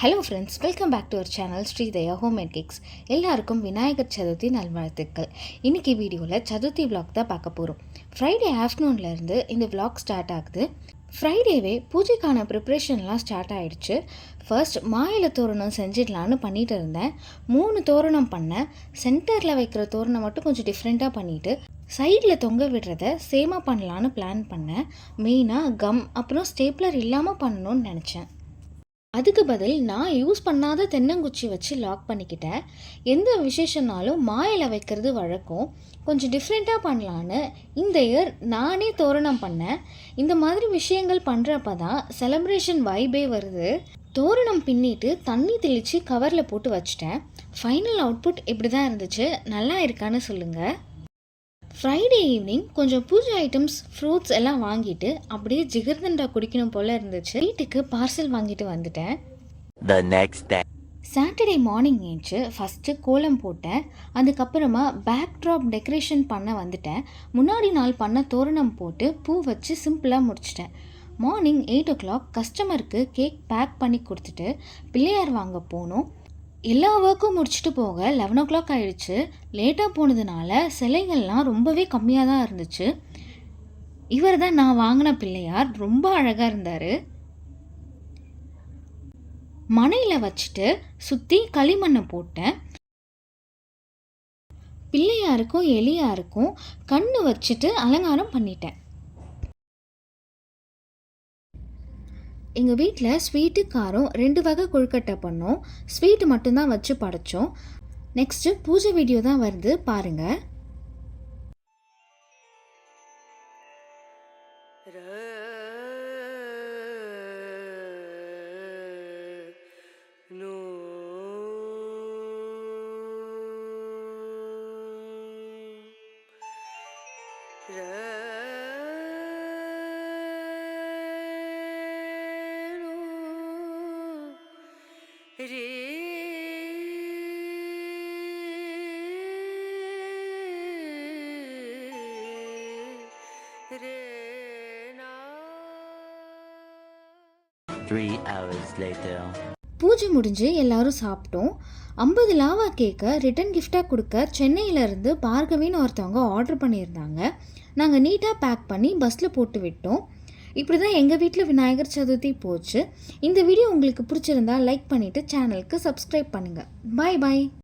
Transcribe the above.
Hello friends welcome back to our channel Shridaya home and cakes எல்லாருக்கும் விநாயகர் சதுர்த்தி நல்வாழ்த்துக்கள். இன்றைக்கி வீடியோவில் சதுர்த்தி vlog தான் பார்க்க போகிறோம் ஃப்ரைடே ஆஃப்டர்நூன்லேருந்து இந்த vlog ஸ்டார்ட் ஆகுது. ஃப்ரைடேவே பூஜைக்கான ப்ரிப்ரேஷன்லாம் ஸ்டார்ட் ஆகிடுச்சு ஃபர்ஸ்ட் மாயில தோரணம் செஞ்சிடலான்னு பண்ணிட்டு இருந்தேன். மூணு தோரணம் பண்ணேன். சென்டரில் வைக்கிற தோரணம் மட்டும் கொஞ்சம் டிஃப்ரெண்ட்டாக பண்ணிவிட்டு சைடில் தொங்க விடுறத சேமாக பண்ணலான்னு பிளான் பண்ணேன். மெயினாக கம் அப்புறம் ஸ்டேப்லர் இல்லாமல் பண்ணணும்னு நினச்சேன். அதுக்கு பதில் நான் யூஸ் பண்ணாத தென்னங்குச்சி வச்சு லாக் பண்ணிக்கிட்டேன். எந்த விசேஷனாலும் மாயில் வைக்கிறது வழக்கம். கொஞ்சம் டிஃப்ரெண்ட்டாக பண்ணலான்னு இந்த இயர் நானே தோரணம் பண்ணேன். இந்த மாதிரி விஷயங்கள் பண்ணுறப்ப தான் செலப்ரேஷன் வைபே வருது. தோரணம் பின்னிட்டு தண்ணி தெளித்து கவரில் போட்டு வச்சிட்டேன். ஃபைனல் அவுட்புட் இப்படி தான் இருந்துச்சு. நல்லா இருக்கான்னு சொல்லுங்கள் ஃப்ரைடே ஈவினிங் கொஞ்சம் பூஜை ஐட்டம்ஸ் ஃப்ரூட்ஸ் எல்லாம் வாங்கிட்டு அப்படியே ஜிகர்தண்டா குடிக்கணும் போல் இருந்துச்சு. வீட்டுக்கு பார்சல் வாங்கிட்டு வந்துட்டேன். The next day. Saturday morning ஏஞ்சி ஃபஸ்ட்டு கோலம் போட்டேன். அதுக்கப்புறமா பேக் ட்ராப் டெக்கரேஷன் பண்ண வந்துட்டேன். முன்னாடி நாள் பண்ண தோரணம் போட்டு பூ வச்சு சிம்பிளாக முடிச்சிட்டேன். மார்னிங் எயிட் ஓ கிளாக் கஸ்டமருக்கு கேக் பேக் பண்ணி கொடுத்துட்டு பிள்ளையார் வாங்க போனோம். எல்லா ஒர்க்கும் முடிச்சுட்டு போக லெவன் ஓ கிளாக் ஆயிடுச்சு லேட்டாக போனதுனால சிலைகள்லாம் ரொம்பவே கம்மியாக தான் இருந்துச்சு. இவர் தான் நான் வாங்கின பிள்ளையார். ரொம்ப அழகாக இருந்தார். மனையில் வச்சுட்டு சுற்றி களிமண்ணை போட்டேன். பிள்ளையாருக்கும் எலியாருக்கும் கண்ணு வச்சுட்டு அலங்காரம் பண்ணிட்டேன். எங்கள் வீட்டில் ஸ்வீட்டு காரம் ரெண்டு வகை கொழுக்கட்டை பண்ணோம். ஸ்வீட்டு மட்டும்தான் வச்சு படைச்சோம். நெக்ஸ்ட்டு பூஜை வீடியோ தான் வருது. பாருங்கள் Yeah. Three hours later. பூஜை முடிஞ்சு எல்லாரும் சாப்பிட்டோம். ஐம்பது லாவா கேக்கை ரிட்டன் கிஃப்டாக கொடுக்க சென்னையிலேருந்து பார்கவின்னு ஒருத்தவங்க ஆர்டர் பண்ணியிருந்தாங்க. நாங்கள் நீட்டாக பேக் பண்ணி பஸ்ஸில் போட்டு விட்டோம். இப்படி தான் எங்கள் வீட்டில் விநாயகர் சதுர்த்தி போச்சு. இந்த வீடியோ உங்களுக்கு பிடிச்சிருந்தா லைக் பண்ணிவிட்டு சேனலுக்கு சப்ஸ்கிரைப் பண்ணுங்கள் பாய் பாய்